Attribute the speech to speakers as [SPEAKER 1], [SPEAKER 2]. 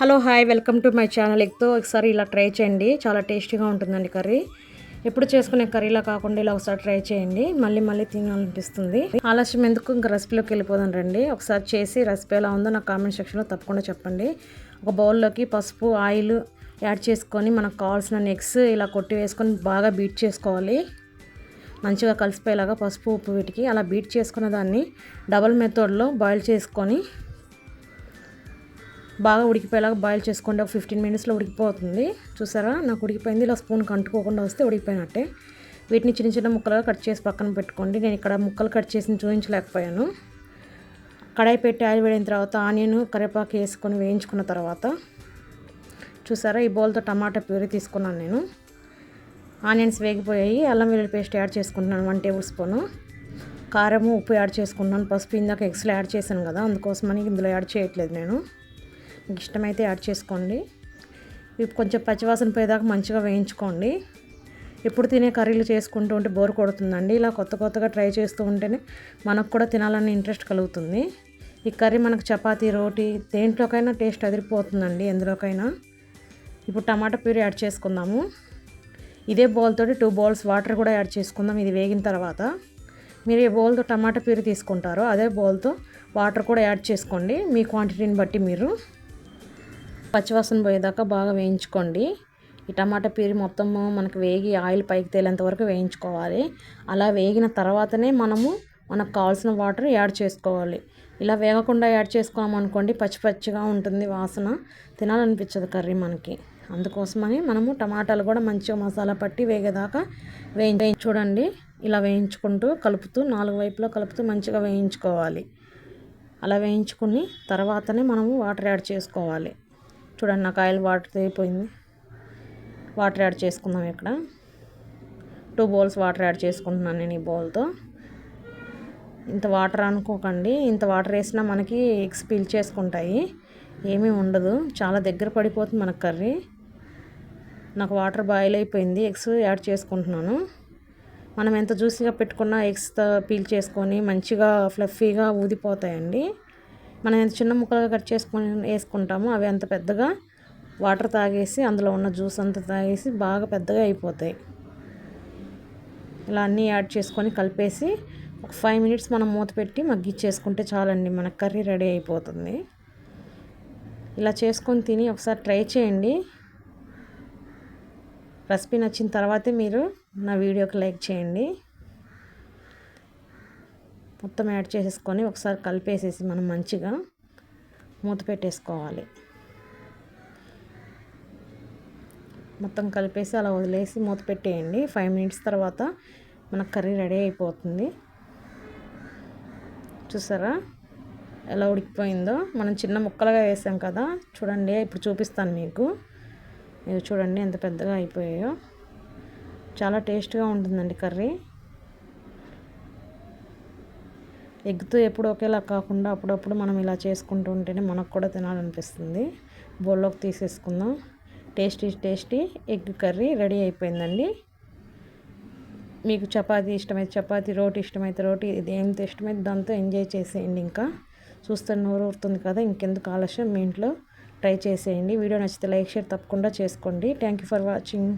[SPEAKER 1] Hello hi welcome to my channel ఎగ్తో ఒకసారి ఇలా try చేయండి. చాలా టేస్టీగా ఉంటుందండి కర్రీ. ఎప్పుడు చేసుకునే కర్రీలా కాకుండా ఇలా ఒకసారి ట్రై చేయండి. మళ్ళీ మళ్ళీ తినాలనిపిస్తుంది. ఆలస్యం ఎందుకు? ఇంకా రెసిపీలోకి వెళ్ళిపోదాం రండి. ఒకసారి చేసి రెసిపీ ఎలా ఉందో నాకు కామెంట్ సెక్షన్లో తప్పకుండా చెప్పండి. ఒక బౌల్లోకి పసుపు ఆయిల్ యాడ్ చేసుకొని మనకు కావాల్సిన ఎగ్స్ ఇలా కొట్టి వేసుకొని బాగా బీట్ చేసుకోవాలి. మంచిగా కలిసిపోయేలాగా పసుపు ఉప్పు వీటికి అలా బీట్ చేసుకున్న దాన్ని డబల్ మెథడ్లో బాయిల్ చేసుకొని బాగా ఉడికిపోయేలాగా బాయిల్ చేసుకోండి ఒక ఫిఫ్టీన్ మినిట్స్లో ఉడికిపోతుంది. చూసారా? నాకు ఉడికిపోయింది. ఇలా స్పూన్ కంటుకోకుండా వస్తే ఉడికిపోయినట్టే. వీటిని చిన్న చిన్న ముక్కలుగా కట్ చేసి పక్కన పెట్టుకోండి. నేను ఇక్కడ ముక్కలు కట్ చేసి చూపించలేకపోయాను. కడాయి పెట్టి ఆయిల్ వేడిన తర్వాత ఆనియన్ కరివేపాకు వేసుకొని వేయించుకున్న తర్వాత చూసారా? ఈ బౌల్తో టమాటా ప్యూరీ తీసుకున్నాను నేను. ఆనియన్స్ వేగిపోయాయి. అల్లం వెల్లుల్లి పేస్ట్ యాడ్ చేసుకుంటున్నాను. One tablespoon. కారము ఉప్పు యాడ్ చేసుకుంటున్నాను. పసుపు ఇందాక ఎగ్స్లో యాడ్ చేశాను కదా. అందుకోసమని ఇందులో యాడ్ చేయట్లేదు నేను. మీకు ఇష్టమైతే యాడ్ చేసుకోండి. ఇవి కొంచెం పచ్చివాసన పోయేదాకా మంచిగా వేయించుకోండి. ఎప్పుడు తినే కర్రీలు చేసుకుంటూ ఉంటే బోర్ కొడుతుందండి. ఇలా కొత్త కొత్తగా ట్రై చేస్తూ ఉంటేనే మనకు కూడా తినాలని ఇంట్రెస్ట్ కలుగుతుంది. ఈ కర్రీ మనకు చపాతీ రోటీ దేంట్లోకైనా టేస్ట్ అదిరిపోతుందండి ఎందులోకైనా. ఇప్పుడు టమాటా ప్యూరీ యాడ్ చేసుకుందాము. ఇదే బౌల్తోటి టూ బౌల్స్ వాటర్ కూడా యాడ్ చేసుకుందాం ఇది వేగిన తర్వాత. మీరు ఏ బౌల్తో టమాటా ప్యూరీ తీసుకుంటారో అదే బౌల్తో వాటర్ కూడా యాడ్ చేసుకోండి. మీ క్వాంటిటీని బట్టి మీరు. పచ్చివాసన పోయేదాకా బాగా వేయించుకోండి. ఈ టమాటా ప్యూరీ మొత్తము మనకు వేగి ఆయిల్ పైకి తేలేంత వరకు వేయించుకోవాలి. అలా వేగిన తర్వాతనే మనము మనకు కావాల్సిన వాటర్ యాడ్ చేసుకోవాలి. ఇలా వేగకుండా యాడ్ చేసుకోమనుకోండి పచ్చి పచ్చిగా ఉంటుంది వాసన. తినాలనిపించదు కర్రీ మనకి. అందుకోసమని మనము టమాటాలు కూడా మంచిగా మసాలా పట్టి వేగేదాకా వేయి చూడండి. ఇలా వేయించుకుంటూ కలుపుతూ నాలుగు వైపులో కలుపుతూ మంచిగా వేయించుకోవాలి. అలా వేయించుకుని తర్వాతనే మనము వాటర్ యాడ్ చేసుకోవాలి. చూడండి నాకు ఆయిల్ వాటర్ అయిపోయింది. వాటర్ యాడ్ చేసుకుందాం ఇక్కడ. టూ బౌల్స్ వాటర్ యాడ్ చేసుకుంటున్నాను నేను ఈ బౌల్తో ఇంత వాటర్ అనుకోకండి. ఇంత వాటర్ వేసినా మనకి ఎగ్స్ పీల్ చేసుకుంటాయి. ఏమీ ఉండదు. చాలా దగ్గర పడిపోతుంది మనకు కర్రీ. నాకు వాటర్ బాయిల్ అయిపోయింది. ఎగ్స్ యాడ్ చేసుకుంటున్నాను. మనం ఎంత జ్యూసీగా పెట్టుకున్నా ఎగ్స్ పీల్ చేసుకొని మంచిగా ఫ్లఫీగా ఊదిపోతాయండి. మనం ఎంత చిన్న ముక్కలుగా కట్ చేసుకొని వేసుకుంటామో అవి అంత పెద్దగా వాటర్ తాగేసి అందులో ఉన్న జ్యూస్ అంతా తాగేసి బాగా పెద్దగా అయిపోతాయి. ఇలా అన్నీ యాడ్ చేసుకొని కలిపేసి ఒక ఫైవ్ మినిట్స్ మనం మూత పెట్టి మగ్గిచ్చేసుకుంటే చాలండి మన కర్రీ రెడీ అయిపోతుంది. ఇలా చేసుకొని తిని ఒకసారి ట్రై చేయండి. రెసిపీ నచ్చిన తర్వాతే మీరు నా వీడియోకి లైక్ చేయండి. మొత్తం యాడ్ చేసేసుకొని ఒకసారి కలిపేసేసి మనం మంచిగా మూత పెట్టేసుకోవాలి. మొత్తం కలిపేసి అలా వదిలేసి మూత పెట్టేయండి. ఫైవ్ మినిట్స్ తర్వాత మన కర్రీ రెడీ అయిపోతుంది. చూసారా? ఎలా ఉడికిపోయిందో? మనం చిన్న ముక్కలుగా వేసాం కదా? చూడండి ఇప్పుడు చూపిస్తాను మీకు. మీరు చూడండి ఎంత పెద్దగా అయిపోయాయో. చాలా టేస్ట్గా ఉంటుందండి కర్రీ. ఎగ్తో ఎప్పుడు ఒకేలా కాకుండా అప్పుడప్పుడు మనం ఇలా చేసుకుంటూ ఉంటేనే మనకు కూడా తినాలనిపిస్తుంది. బౌల్లోకి తీసేసుకుందాం. Tasty tasty egg curry ready అయిపోయిందండి. మీకు చపాతీ ఇష్టమైతే చపాతీ రోటీ ఇష్టమైతే రోటీ ఇది ఎంత ఇష్టమైతే దాంతో ఎంజాయ్ చేసేయండి ఇంకా. చూస్తే నోరు ఊరుతుంది కదా ఇంకెందుకు ఆలస్యం? మీ ఇంట్లో ట్రై చేసేయండి. వీడియో నచ్చితే లైక్ షేర్ తప్పకుండా చేసుకోండి. Thank you for watching.